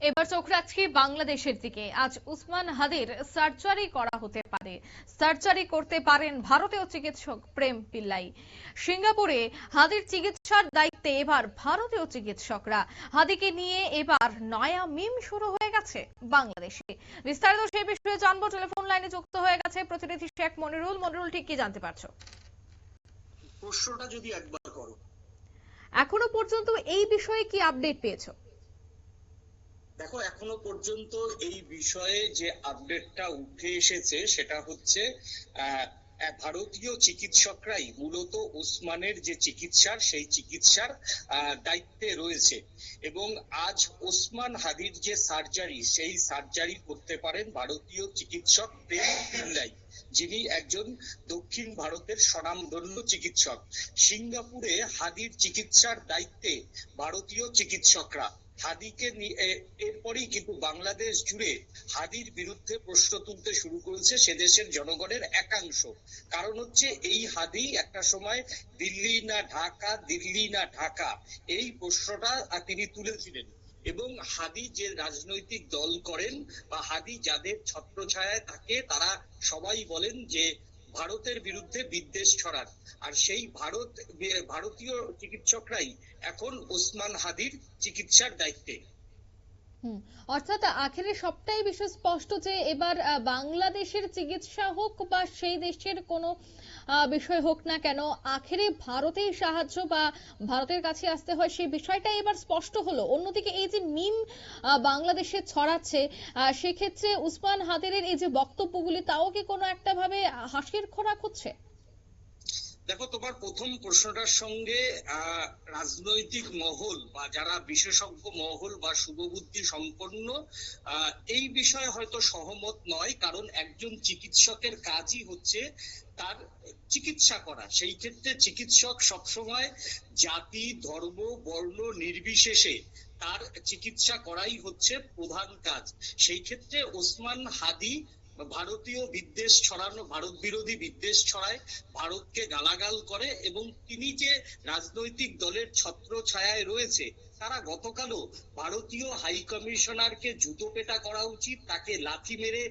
এবার চোখ রাখছি বাংলাদেশের দিকে। আজ উসমান হাদির সার্জারি করা হতে পারে। সার্জারি করতে পারেন ভারতীয় চিকিৎসক প্রেম পিল্লাই। সিঙ্গাপুরে হাদির চিকিৎসার দায়িত্বে এবার ভারতীয় চিকিৎসকরা। হাদিকে নিয়ে এবার নয়া মিম শুরু হয়ে গেছে বাংলাদেশে। বিস্তারিত সেই বিষয়ে জানব। টেলিফোন লাইনে যুক্ত হয়ে গেছে প্রতিনিধি শেখ মনিরুল। মনিরুল ঠিক কি জানতে পারছ? প্রশ্নটা যদি একবার করো। এখনও পর্যন্ত এই বিষয়ে কি আপডেট পেয়েছ? দেখো, এখনও পর্যন্ত এই বিষয়ে যে আপডেটটা উঠে এসেছে সেটা হচ্ছে ভারতীয় চিকিৎসকরাই মূলত ওসমানের যে চিকিৎসার, সেই চিকিৎসার দায়িত্বে রয়েছে। এবং আজ ওসমান হাদির যে সার্জারি সেই সার্জারি করতে পারেন ভারতীয় চিকিৎসক প্রেম যিনি একজন দক্ষিণ ভারতের স্বনামধন্য চিকিৎসক। সিঙ্গাপুরে হাদির চিকিৎসার দায়িত্বে ভারতীয় চিকিৎসকরা হাদিকে এরপরেই কিন্তু বাংলাদেশ জুড়ে হাদির বিরুদ্ধে প্রশ্ন তুলতে শুরু করেছে সে দেশের জনগণের একাংশ। কারণ হচ্ছে এই হাদি একটা সময় দিল্লি না ঢাকা, দিল্লি না ঢাকা, এই প্রশ্নটা তিনি তুলেছিলেন। এবং হাদি যে রাজনৈতিক দল করেন বা হাদি যাদের ছত্রছায়ায় থাকে, তারা সবাই বলেন যে ভারতের বিরুদ্ধে বিদ্বেষ ছড়ান। আর সেই ভারত ভারতীয় চিকিৎসকরাই এখন ওসমান হাদির চিকিৎসার দায়িত্বে। অর্থাৎ আখেরে সবটাই বিষয় স্পষ্ট যে এবার বাংলাদেশের চিকিৎসা হোক বা সেই দেশের কোনো বিষয় হোক না কেন, আখেরে ভারতের সাহায্য বা ভারতের কাছে আসতে হয় সেই বিষয়টা এবার স্পষ্ট হলো। অন্যদিকে এই যে মিম বাংলাদেশে ছড়াচ্ছে সেক্ষেত্রে উসমান হাদিরের এই যে বক্তব্যগুলি, তাও কি কোনো একটা ভাবে হাসির খোরাক হচ্ছে? দেখো, তোমার প্রথম প্রশ্নটার সঙ্গে রাজনৈতিক মহল বা যারা বিশেষজ্ঞ মহল বা শুভবুদ্ধি সম্পন্ন এই বিষয়ে হয়তো সহমত নয়, কারণ একজন চিকিৎসকের কাজই হচ্ছে তার চিকিৎসা করা। সেই ক্ষেত্রে চিকিৎসক সবসময় জাতি, ধর্ম, বর্ণ নির্বিশেষে তার চিকিৎসা করাই হচ্ছে প্রধান কাজ। সেই ক্ষেত্রে ওসমান হাদি ভারতীয় বিদ্বেষ ছড়ানো, ভারত বিরোধী বিদ্বেষ ছড়ায়, ভারতকে গালাগাল করে এবং তিনি যে রাজনৈতিক দলের ছত্র ছায়ায় রয়েছে তারা গতকালও ভারতীয় হাই কমিশনারকে জুতো পেটা করা উচিত, তাকে লাথি মেরে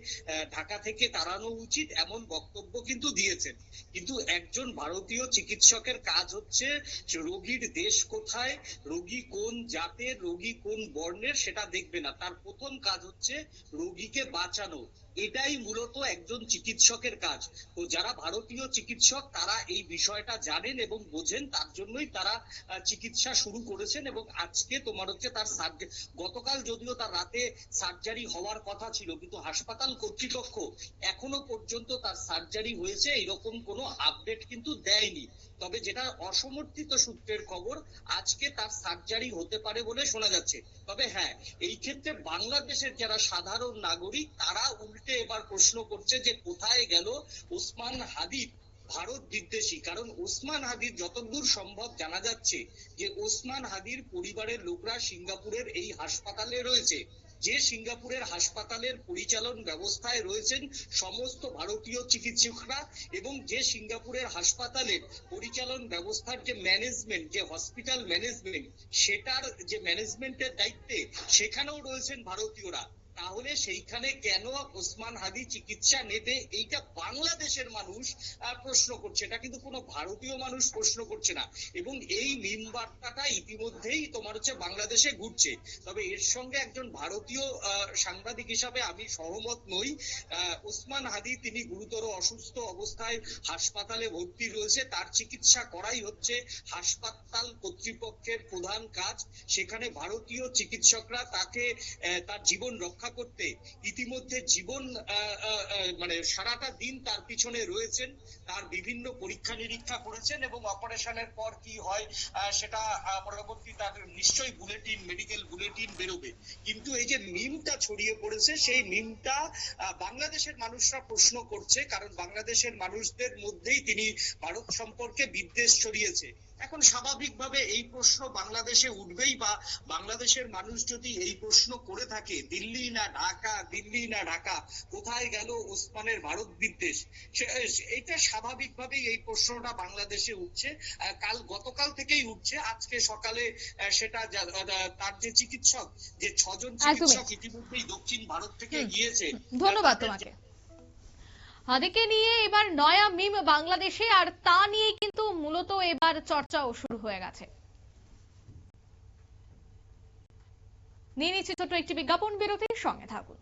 ঢাকা থেকে তাড়ানো উচিত এমন বক্তব্য কিন্তু দিয়েছেন। কিন্তু একজন ভারতীয় চিকিৎসকের কাজ হচ্ছে রোগীর দেশ কোথায়, রোগী কোন জাতের, রোগী কোন বর্ণের সেটা দেখবে না। তার প্রথম কাজ হচ্ছে রোগীকে বাঁচানো। এটাই মূলত একজন চিকিৎসকের কাজ। তো যারা ভারতীয় চিকিৎসক, তারা এই বিষয়টা জানেন এবং বোঝেন, তার জন্যই তারা চিকিৎসা শুরু করেছেন এবং আজকে তোমার হচ্ছে তার গতকাল যদিও তার রাতে সার্জারি হওয়ার কথা ছিল, কিন্তু হাসপাতাল কর্তৃপক্ষ এখনও পর্যন্ত তার সার্জারি হয়েছে, এরকম কোনো আপডেট কিন্তু দেয়নি। তবে যেটা অসমর্থিত সূত্রের খবর, আজকে তার সার্জারি হতে পারে বলে শোনা যাচ্ছে। তবে হ্যাঁ এই ক্ষেত্রে বাংলাদেশের যারা সাধারণ নাগরিক, তারা উল্টে এবার প্রশ্ন করছে যে কোথায় গেল ওসমান হাদির ভারত বিদ্বেষী। কারণ ওসমান হাদির যতদূর সম্ভব জানা যাচ্ছে যে ওসমান হাদির পরিবারের লোকরা সিঙ্গাপুরের এই হাসপাতালে রয়েছে। যে সিঙ্গাপুরের হাসপাতালের পরিচালন ব্যবস্থায় রয়েছেন সমস্ত ভারতীয় চিকিৎসকরা এবং যে সিঙ্গাপুরের হাসপাতালের পরিচালন ব্যবস্থার যে ম্যানেজমেন্ট, যে হসপিটাল ম্যানেজমেন্ট, সেটার যে ম্যানেজমেন্টের দায়িত্বে সেখানেও রয়েছেন ভারতীয়রা। তাহলে সেইখানে কেন ওসমান হাদি চিকিৎসা নেবে? এইটা বাংলাদেশের মানুষ প্রশ্ন করছে। এটা কিন্তু কোনো ভারতীয় মানুষ প্রশ্ন করছে না। এবং এই মিম বার্তাটা ইতিমধ্যেই তোমার হচ্ছে বাংলাদেশে ঘুরছে। তবে এর সঙ্গে একজন ভারতীয় সাংবাদিক হিসাবে আমি সহমত নই। ওসমান হাদি তিনি গুরুতর অসুস্থ অবস্থায় হাসপাতালে ভর্তি রয়েছে। তার চিকিৎসা করাই হচ্ছে হাসপাতাল কর্তৃপক্ষের প্রধান কাজ। সেখানে ভারতীয় চিকিৎসকরা তাকে তার জীবন রক্ষা করতে ইতিমধ্যে জীবন মানে সারাটা দিন তার পিছনে রয়েছেন, তার বিভিন্ন পরীক্ষা নিরীক্ষা করেছেন এবং অপারেশনের পর কি হয় সেটা পরবর্তী তার নিশ্চয়ই বুলেটিন মেডিকেল বুলেটিন বেরোবে। কিন্তু এই যে মিমটা ছড়িয়ে পড়েছে, সেই মিমটা বাংলাদেশের মানুষরা প্রশ্ন করছে, কারণ বাংলাদেশের মানুষদের মধ্যেই তিনি ভারত সম্পর্কে বিদ্বেষ ছড়িয়েছে। এখন স্বাভাবিকভাবে এই প্রশ্ন বাংলাদেশে উঠবেই বা বাংলাদেশের মানুষ যদি এই প্রশ্ন করে থাকে দিল্লি না ঢাকা দিল্লি না ঢাকা কোথায় গেল ওসমানের ভারত বিদ্বেষ? এটা স্বাভাবিকভাবেই এই প্রশ্নটা বাংলাদেশে উঠছে। কাল গতকাল থেকেই উঠছে। আজকে সকালে সেটা তার যে চিকিৎসক যে ছজন চিকিৎসক ইতিমধ্যেই দক্ষিণ ভারত থেকে গিয়েছে ধন্যবাদ তোমাকে। হাদিকে নিয়ে এবার নয়া মিম বাংলাদেশে, আর তা নিয়ে কিন্তু মূলত এবার চর্চাও শুরু হয়ে গেছে। নিয়ে নিচ্ছি ছোট্ট একটি বিজ্ঞাপন বিরতির সঙ্গে থাকুন।